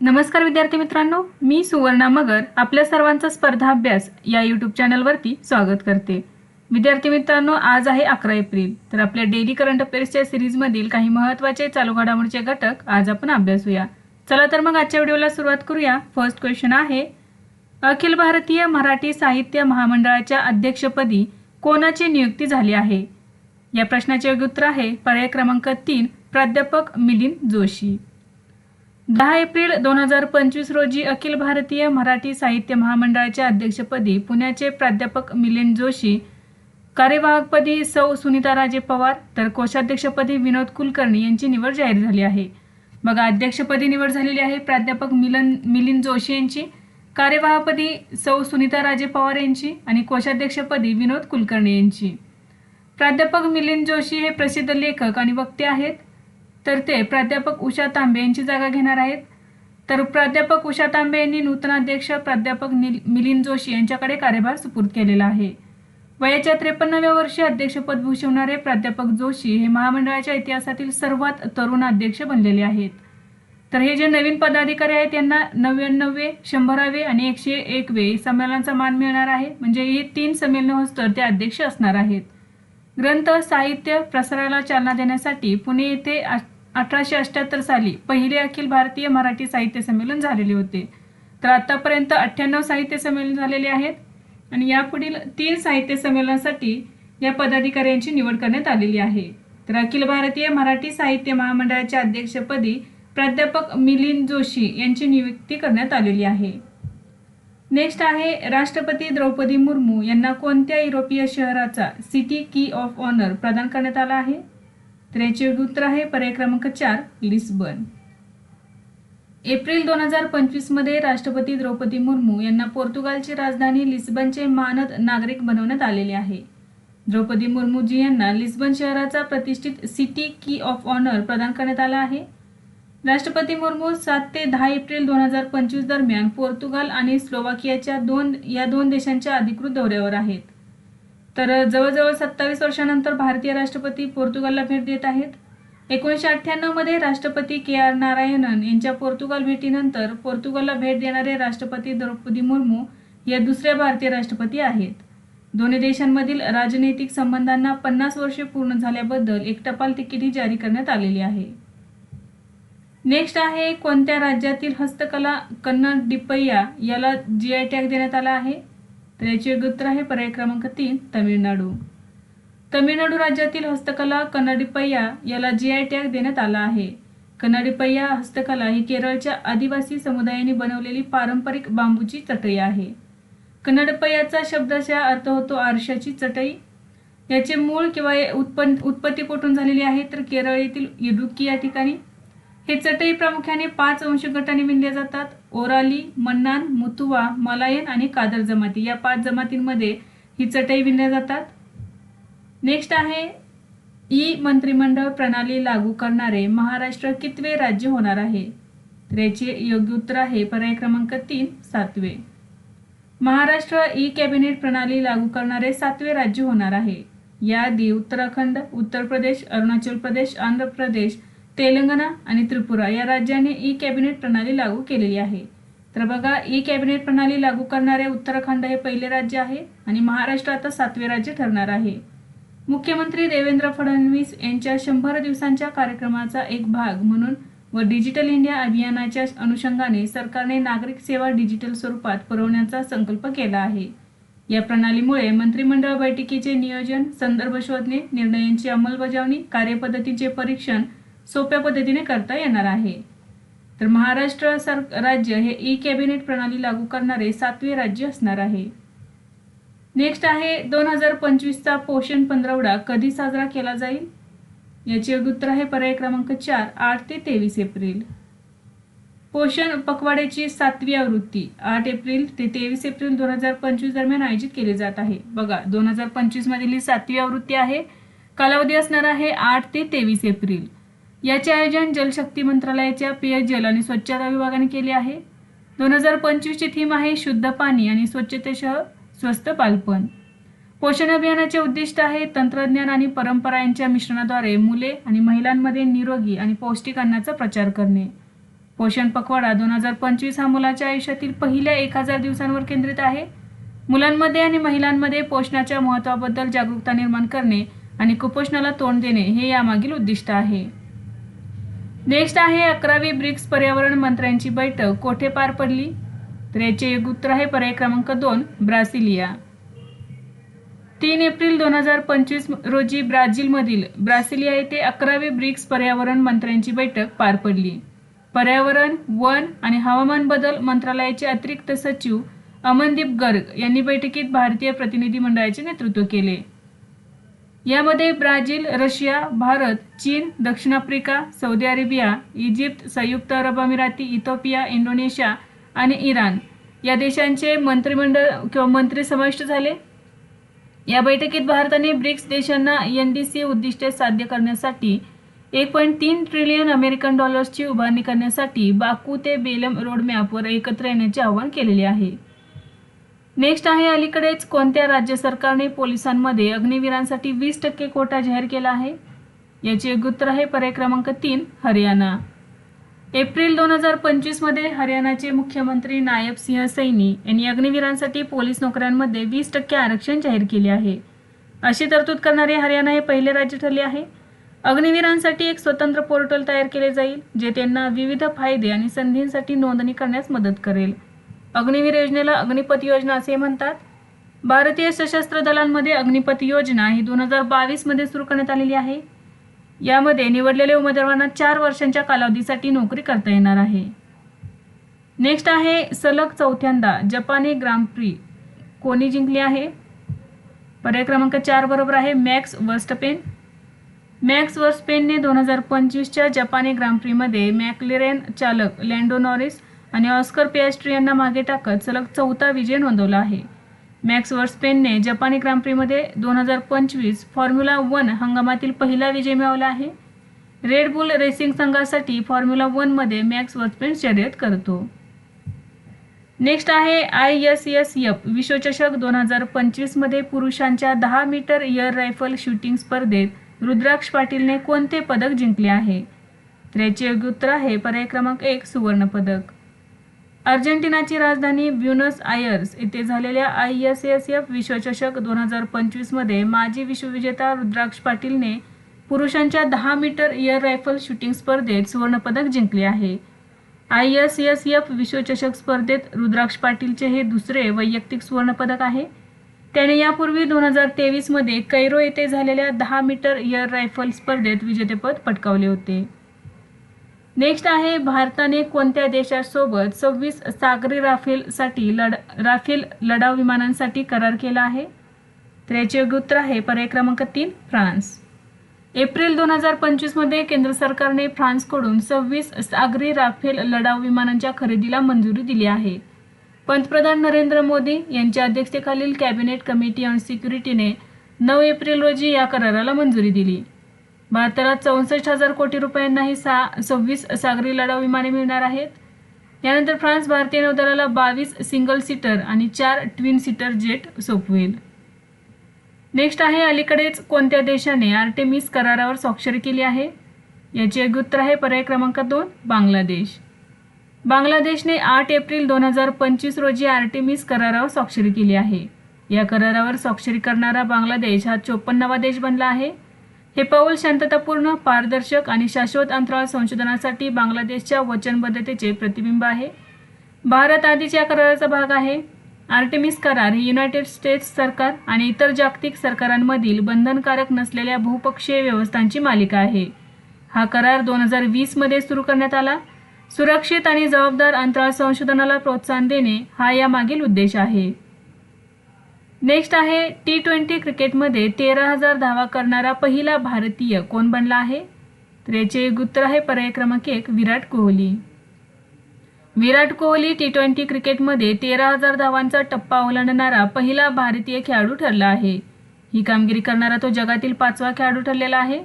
नमस्कार विद्यार्थी मित्रांनो मी सुवर्णा मगर आपल्या सर्वांचा स्पर्धा अभ्यास या यूट्यूब चॅनलवरती स्वागत करते. विद्यार्थी मित्रांनो आज आहे अकरा एप्रिल तर आपल्या डेली करंट अफेअर्सच्या सिरीजमधील काही महत्त्वाचे चालू घडामोडीचे घटक आज आपण अभ्यासूया. चला तर मग आजच्या व्हिडिओला सुरुवात करूया. फर्स्ट क्वेश्चन आहे अखिल भारतीय मराठी साहित्य महामंडळाच्या अध्यक्षपदी कोणाची नियुक्ती झाली आहे? या प्रश्नाचे योग्य उत्तर आहे पर्याय क्रमांक तीन प्राध्यापक मिलिंद जोशी. दहा एप्रिल दोन हजार पंचवीस रोजी अखिल भारतीय मराठी साहित्य महामंडळाच्या अध्यक्षपदी पुण्याचे प्राध्यापक मिलिंद जोशी कार्यवाहकपदी सौ सुनीता राजे पवार तर कोषाध्यक्षपदी विनोद कुलकर्णी यांची निवड जाहीर झाली आहे. बघा अध्यक्षपदी निवड झालेली आहे प्राध्यापक मिलन मिलिंद जोशी यांची कार्यवाहपदी सौ सुनीता राजे पवार यांची आणि कोषाध्यक्षपदी विनोद कुलकर्णी यांची. प्राध्यापक मिलिंद जोशी हे प्रसिद्ध लेखक आणि वक्ते आहेत. तर ते प्राध्यापक उषा तांबे यांची जागा घेणार आहेत. तर प्राध्यापक उषा तांबे यांनी नूतनाध्यक्ष प्राध्यापक निल मिलिंद जोशी यांच्याकडे कार्यभार सुपूर्द केलेला आहे. वयाच्या त्रेपन्नाव्या वर्षी अध्यक्षपद भूषवणारे प्राध्यापक जोशी हे महामंडळाच्या इतिहासातील सर्वात तरुण अध्यक्ष बनलेले आहेत. तर हे जे नवीन पदाधिकारी आहेत यांना नव्याण्णवे शंभरावे आणि एकशे एकवे संमेलनाचा मान मिळणार आहे. म्हणजे हे तीन संमेलन होस्तर ते अध्यक्ष असणार आहेत. ग्रंथ साहित्य प्रसाराला चालना देण्यासाठी पुणे येथे अठराशे अठ्याहत्तर साली पहिले अखिल भारतीय मराठी साहित्य संमेलन झालेले होते. तर आतापर्यंत अठ्ठ्याण्णव साहित्य संमेलन झालेले आहेत आणि यापुढील तीन साहित्य संमेलनासाठी या पदाधिकाऱ्यांची निवड करण्यात आलेली आहे. तर अखिल भारतीय मराठी साहित्य महामंडळाच्या अध्यक्षपदी प्राध्यापक मिलिंद जोशी यांची नियुक्ती करण्यात आलेली आहे. नेक्स्ट आहे राष्ट्रपती द्रौपदी मुर्मू यांना कोणत्या युरोपीय शहराचा सिटी की ऑफ ऑनर प्रदान करण्यात आला आहे? तर याचे उत्तर आहे. पर्याय क्रमांक चार लिस्बन. एप्रिल दोन हजार पंचवीसमध्ये राष्ट्रपती द्रौपदी मुर्मू यांना पोर्तुगालची राजधानी लिस्बनचे मानद नागरिक बनवण्यात आलेले आहे. द्रौपदी मुर्मूजी यांना लिस्बन शहराचा प्रतिष्ठित सिटी की ऑफ ऑनर प्रदान करण्यात आला आहे. राष्ट्रपती मुर्मू सात ते दहा एप्रिल दोन हजार पंचवीस दरम्यान पोर्तुगाल आणि स्लोवाकियाच्या दोन या दोन देशांच्या अधिकृत दौऱ्यावर आहेत. तर जवळजवळ सत्तावीस वर्षानंतर भारतीय राष्ट्रपती पोर्तुगालला भेट देत आहेत. एकोणीसशे अठ्ठ्याण्णवमध्ये राष्ट्रपती के आर नारायणन यांच्या पोर्तुगाल भेटीनंतर पोर्तुगालला भेट देणारे राष्ट्रपती द्रौपदी मुर्मू या दुसऱ्या भारतीय राष्ट्रपती आहेत. दोन्ही देशांमधील राजनैतिक संबंधांना पन्नास वर्षे पूर्ण झाल्याबद्दल एक टपाल तिकीटही जारी करण्यात आलेली आहे. नेक्स्ट आहे कोणत्या राज्यातील हस्तकला कन्नड डिप्पय्या याला जी आय टॅग देण्यात आला आहे? तर याचे उत्तर आहे पर्याय क्रमांक तीन तमिळनाडू. तमिळनाडू राज्यातील हस्तकला कन्नडिपय्या याला जी आय टॅग देण्यात आला आहे. कन्नडिपय्या हस्तकला ही केरळच्या आदिवासी समुदायाने बनवलेली पारंपरिक बांबूची चटई आहे. कन्नडपय्याचा शब्दाचा अर्थ होतो आरशाची चटई. याचे मूळ किंवा उत्पन्न उत्पत्ती कुठून झालेली आहे? तर केरळ येथील इडुक्की या ठिकाणी. हे चटई प्रामुख्याने पाच अंश गटांनी विणले जातात. ओराली मन्नान मुतुवा मलायन आणि कादर जमाती. या पाच जमातींमध्ये ही चटई विणल्या जातात. नेक्स्ट आहे ई मंत्रिमंडळ प्रणाली लागू करणारे महाराष्ट्र कितवे राज्य होणार आहे? तर याचे योग्य उत्तर आहे पर्याय क्रमांक तीन सातवे. महाराष्ट्र ई कॅबिनेट प्रणाली लागू करणारे सातवे राज्य होणार आहे. याआधी उत्तराखंड उत्तर प्रदेश अरुणाचल प्रदेश आंध्र प्रदेश तेलंगणा आणि त्रिपुरा या राज्याने ई कॅबिनेट प्रणाली लागू केलेली आहे. तर बघा ई कॅबिनेट प्रणाली लागू करणारे उत्तराखंड हे पहिले राज्य आहे आणि महाराष्ट्र आता सातवे राज्य ठरणार आहे. मुख्यमंत्री देवेंद्र फडणवीस यांच्या शंभर दिवसांच्या कार्यक्रमाचा एक भाग म्हणून व डिजिटल इंडिया अभियानाच्या अनुषंगाने सरकारने नागरिक सेवा डिजिटल स्वरूपात पुरवण्याचा संकल्प केला आहे. या प्रणालीमुळे मंत्रिमंडळ बैठकीचे नियोजन संदर्भ शोधणे निर्णयांची अंमलबजावणी कार्यपद्धतीचे परीक्षण सोप्या पद्धतीने करता येणार आहे. तर महाराष्ट्र सर राज्य हे ई कॅबिनेट प्रणाली लागू करणारे सातवे राज्य असणार आहे. नेक्स्ट आहे दोन हजार पंचवीसचा पोषण पंधरवडा कधी साजरा केला जाईल? याचे उत्तर आहे पर्याय क्रमांक चार आठ ते तेवीस एप्रिल. पोषण पखवाड्याची सातवी आवृत्ती आठ एप्रिल ते तेवीस एप्रिल दोन हजार पंचवीस दरम्यान आयोजित केली जात आहे. बघा दोन हजार पंचवीसमधील ही सातवी आवृत्ती आहे. कालावधी असणार आहे आठ ते तेवीस एप्रिल. याचे आयोजन जलशक्ती मंत्रालयाच्या पेयजल आणि स्वच्छता विभागाने केले आहे. दोन हजार पंचवीसची थीम आहे शुद्ध पाणी आणि स्वच्छतेसह स्वस्त बालपण. पोषण अभियानाचे उद्दिष्ट आहे तंत्रज्ञान आणि परंपरा यांच्या मिश्रणाद्वारे मुले आणि महिलांमध्ये निरोगी आणि पौष्टिक अन्नाचा प्रचार करणे. पोषण पखवाडा दोन हजार पंचवीस हा मुलाच्या आयुष्यातील पहिल्या एक हजार दिवसांवर केंद्रित आहे. मुलांमध्ये आणि महिलांमध्ये पोषणाच्या महत्त्वाबद्दल जागरूकता निर्माण करणे आणि कुपोषणाला तोंड देणे हे यामागील उद्दिष्ट आहे. नेक्स्ट आहे अकरावी ब्रिक्स पर्यावरण मंत्र्यांची बैठक. कोठे पार पडली? तर याचे एक उत्तर आहे पर्याय क्रमांक दोन ब्रासिलिया. तीन एप्रिल दोन हजार पंचवीस रोजी ब्राझीलमधील ब्रासिलिया येथे अकरावी ब्रिक्स पर्यावरण मंत्र्यांची बैठक पार पडली. पर्यावरण वन आणि हवामान बदल मंत्रालयाचे अतिरिक्त सचिव अमनदीप गर्ग यांनी बैठकीत भारतीय प्रतिनिधी मंडळाचे नेतृत्व केले. यामध्ये ब्राझील रशिया भारत चीन दक्षिण आफ्रिका सौदी अरेबिया इजिप्त संयुक्त अरब अमिराती इथोपिया इंडोनेशिया आणि इराण या देशांचे मंत्रिमंडळ किंवा मंत्री समाविष्ट झाले. या बैठकीत भारताने ब्रिक्स देशांना एन डी सी उद्दिष्टे साध्य करण्यासाठी एक पॉईंट तीन ट्रिलियन अमेरिकन डॉलर्सची उभारणी करण्यासाठी बाकू ते बेलम रोडमॅपवर एकत्र येण्याचे आवाहन केलेले आहे. नेक्स्ट आहे अलीकडेच कोणत्या राज्य सरकारने पोलिसांमध्ये अग्निवीरांसाठी वीस टक्के कोटा जाहीर केला आहे? याचे एक उत्तर आहे पर्याय क्रमांक तीन हरियाणा. एप्रिल दोन हजार पंचवीसमध्ये हरियाणाचे मुख्यमंत्री नायब सिंह सैनी यांनी अग्निवीरांसाठी पोलीस नोकऱ्यांमध्ये वीस टक्के आरक्षण जाहीर केले आहे. अशी तरतूद करणारे हरियाणा हे पहिले राज्य ठरले आहे. अग्निवीरांसाठी एक स्वतंत्र पोर्टल तयार केले जाईल जे त्यांना विविध फायदे आणि संधींसाठी नोंदणी करण्यास मदत करेल. अग्निवीर योजनेला अग्निपथ योजना असे म्हणतात. भारतीय सशस्त्र दलांमध्ये अग्निपथ योजना ही दोन हजार बावीसमध्ये सुरू करण्यात आलेली आहे. यामध्ये निवडलेल्या उमेदवारांना चार वर्षांच्या कालावधीसाठी नोकरी करता येणार आहे. नेक्स्ट आहे सलग चौथ्यांदा जपानी ग्रांप्री कोणी जिंकली आहे? पर्याय क्रमांक चार बरोबर आहे मॅक्स वर्स्टपेन. मॅक्स वर्स्टपेनने दोन हजार पंचवीसच्या जपानी ग्रांप्रीमध्ये मॅकलेरेन चालक लँडो नॉरिस आणि ऑस्कर पेस्ट्री यांना मागे टाकत सलग चौथा विजय नोंदवला आहे. मॅक्स वर्सपेनने जपानी ग्रांप्रीमध्ये दोन हजार पंचवीस फॉर्म्युला वन हंगामातील पहिला विजय मिळवला आहे. रेड बुल रेसिंग संघासाठी फॉर्म्युला वनमध्ये मॅक्स वर्सपेन शर्यत करतो. नेक्स्ट आहे आय एस एस यफ विश्वचषक दोन हजार पंचवीसमध्ये पुरुषांच्या दहा मीटर एअर रायफल शूटिंग स्पर्धेत रुद्राक्ष पाटीलने कोणते पदक जिंकले आहे? तर याचे योग्य उत्तर आहे पर्याय क्रमांक एक सुवर्णपदक अर्जेंटिनाची राजधानी ब्युनस आयर्स येथे झालेल्या आय एस एस एफ विश्वचषक दोन हजार पंचवीसमध्ये माजी विश्वविजेता रुद्राक्ष पाटीलने पुरुषांच्या दहा मीटर एअर रायफल शूटिंग स्पर्धेत सुवर्णपदक जिंकले आहे. आय एस एस एफ विश्वचषक स्पर्धेत रुद्राक्ष पाटीलचे हे दुसरे वैयक्तिक सुवर्णपदक आहे. त्याने यापूर्वी दोन हजार तेवीसमध्ये कैरो येथे झालेल्या दहा मीटर एअर रायफल स्पर्धेत विजेतेपद पटकावले होते. नेक्स्ट आहे भारताने कोणत्या देशासोबत सव्वीस सागरी राफेलसाठी लढ राफेल लढाऊ विमानांसाठी करार केला आहे? तर याचे उत्तर आहे पर्याय क्रमांक तीन फ्रान्स. एप्रिल दोन हजार पंचवीसमध्ये केंद्र सरकारने फ्रान्सकडून सव्वीस सागरी राफेल लढाऊ विमानांच्या खरेदीला मंजुरी दिली आहे. पंतप्रधान नरेंद्र मोदी यांच्या अध्यक्षतेखालील कॅबिनेट कमिटी ऑन सिक्युरिटीने नऊ एप्रिल रोजी या कराराला मंजुरी दिली. भारताला चौसष्ट हजार कोटी रुपयांनाही सा सव्वीस सागरी लढाऊ विमाने मिळणार आहेत. यानंतर फ्रान्स भारतीय नौदलाला बावीस सिंगल सीटर आणि चार ट्विन सीटर जेट सोपवेल. नेक्स्ट आहे अलीकडेच कोणत्या देशाने आर्टेमिस करारावर स्वाक्षरी केली आहे? याचे योग्य उत्तर आहे पर्याय क्रमांक दोन बांगलादेश. बांगलादेशने आठ एप्रिल दोन हजार पंचवीस रोजी आर्टेमिस करारावर स्वाक्षरी केली आहे. या करारावर स्वाक्षरी करणारा बांगलादेश हा चोपन्नावा देश बनला आहे. हे पाऊल शांततापूर्ण पारदर्शक आणि शाश्वत अंतराळ संशोधनासाठी बांगलादेशच्या वचनबद्धतेचे प्रतिबिंब आहे. भारत आधीच्या कराराचा भाग आहे. आर्टेमिस करार हे युनायटेड स्टेट्स सरकार आणि इतर जागतिक सरकारांमधील बंधनकारक नसलेल्या बहुपक्षीय व्यवस्थांची मालिका आहे. हा करार दोन हजार वीसमध्ये सुरू करण्यात आला. सुरक्षित आणि जबाबदार अंतराळ संशोधनाला प्रोत्साहन देणे हा यामागील उद्देश आहे. नेक्स्ट आहे टी ट्वेंटी क्रिकेटमध्ये तेरा हजार धावा करणारा पहिला भारतीय कोण बनला आहे? तर याचे एक उत्तर आहे पर्याय क्रमांक एक विराट कोहली. विराट कोहली टी ट्वेंटी क्रिकेटमध्ये तेरा हजार धावांचा टप्पा ओलांडणारा पहिला भारतीय खेळाडू ठरला आहे. ही कामगिरी करणारा तो जगातील पाचवा खेळाडू ठरलेला आहे.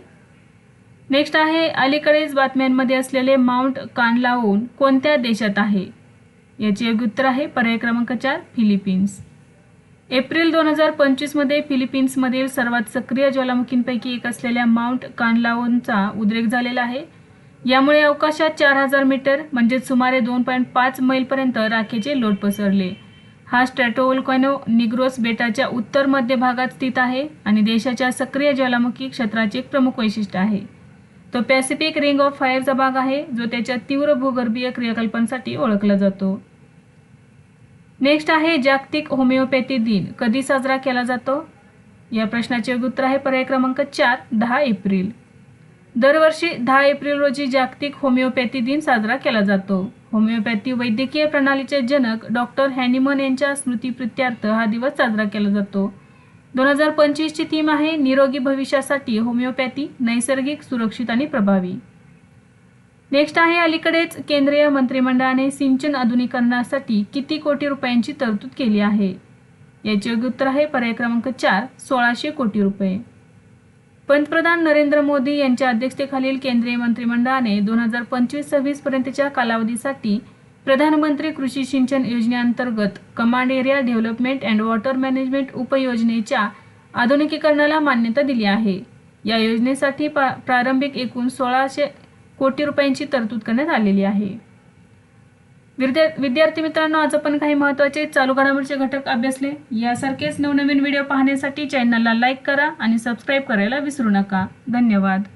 नेक्स्ट आहे अलीकडेच बातम्यांमध्ये असलेले माउंट कानलाऊन कोणत्या देशात आहे? याचे योग्य उत्तर आहे पर्याय क्रमांक चार फिलिपिन्स एप्रिल दोन हजार पंचवीसमध्ये फिलिपिन्समधील सर्वात सक्रिय ज्वालामुखींपैकी एक असलेल्या माउंट कानलाओनचा उद्रेक झालेला आहे. यामुळे अवकाशात चार हजार मीटर म्हणजेच सुमारे दोन पॉईंट पाच मैलपर्यंत राखेचे लोट पसरले. हा स्ट्रॅटोवोल्कॅनो निग्रोस बेटाच्या उत्तर मध्य भागात स्थित आहे आणि देशाच्या सक्रिय ज्वालामुखी क्षेत्राचे एक प्रमुख वैशिष्ट्य आहे. तो पॅसिफिक रिंग ऑफ फायरचा भाग आहे जो त्याच्या तीव्र भूगर्भीय क्रियाकल्पांसाठी ओळखला जातो. नेक्स्ट आहे जागतिक होमिओपॅथी दिन. कधी साजरा केला जातो? या प्रश्नाचे उत्तर आहे पर्याय क्रमांक चार दहा एप्रिल. दरवर्षी दहा एप्रिल रोजी जागतिक होमिओपॅथी दिन साजरा केला जातो. होमिओपॅथी वैद्यकीय प्रणालीचे जनक डॉक्टर हॅनिमन यांच्या स्मृतीप्रित्यार्थ हा दिवस साजरा केला जातो. दोन हजार पंचवीसची थीम आहे निरोगी भविष्यासाठी होमिओपॅथी नैसर्गिक सुरक्षित आणि प्रभावी. नेक्स्ट आहे अलीकडेच केंद्रीय मंत्रिमंडळाने सिंचन आधुनिकरणासाठी किती कोटी रुपयांची तरतूद केली आहे? याचे योग्य उत्तर आहे पर्याय क्रमांक चार सोळाशे कोटी रुपये. पंतप्रधान नरेंद्र मोदी यांच्या अध्यक्षतेखालील केंद्रीय मंत्रिमंडळाने दोन हजार पंचवीस सव्वीस पर्यंतच्या कालावधीसाठी प्रधानमंत्री कृषी सिंचन योजनेअंतर्गत command area development and water management उपयोजनेच्या आधुनिकीकरणाला मान्यता दिली आहे. या योजनेसाठी पा- प्रारंभिक एकूण सोळाशे कोटी रुपयांची तरतूद करण्यात आलेली आहे. विद्या विद्यार्थी मित्रांनो आज आपण काही महत्त्वाचे चालू घडामोडीचे घटक अभ्यासले. यासारखेच नवनवीन व्हिडिओ पाहण्यासाठी चॅनलला लाईक करा आणि सबस्क्राईब करायला विसरू नका. धन्यवाद.